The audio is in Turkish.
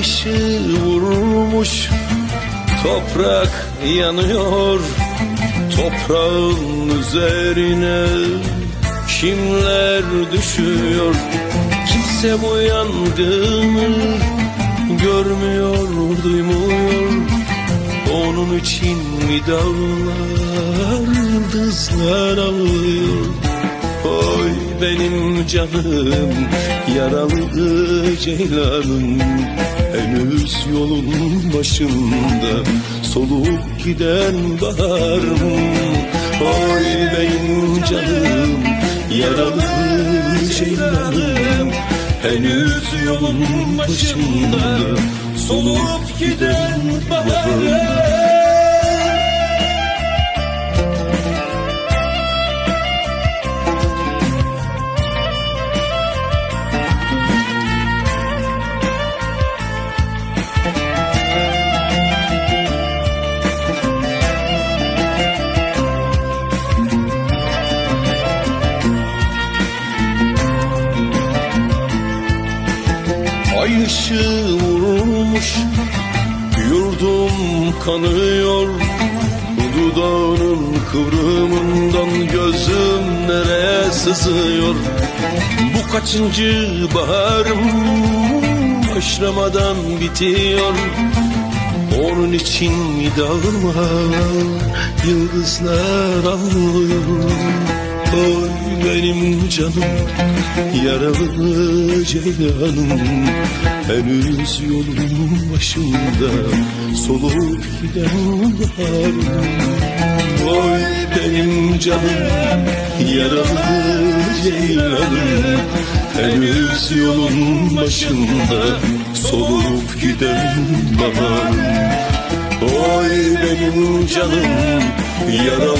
ışığı vurmuş Toprak yanıyor. Toprağın üzerine Kimler düşüyor? Kimse bu yangını Görmüyor, duymuyor. Onun için mi dağlar Yıldızlar ağlıyor benim canım Yaralı ceylanım. Henüz yolun başında Solup giden baharım Oy benim canım Yaralı ceylanım. Henüz yolun başında Solup giden baharım Ay ışığı vurmuş Yurdum kanıyor. Dudağının kıvrımından Gözüm nereye sızıyor? Bu kaçıncı baharım Başlamadan bitiyor. Onun için mi dağlar Yıldızlar ağlıyor Oy benim canım Yaralı ceylanım. Henüz yolun başında Solup giden baharım Oy benim canım Yaralı ceylanım. Henüz yolun başında Solup giden baharım Oy benim canım Yaralı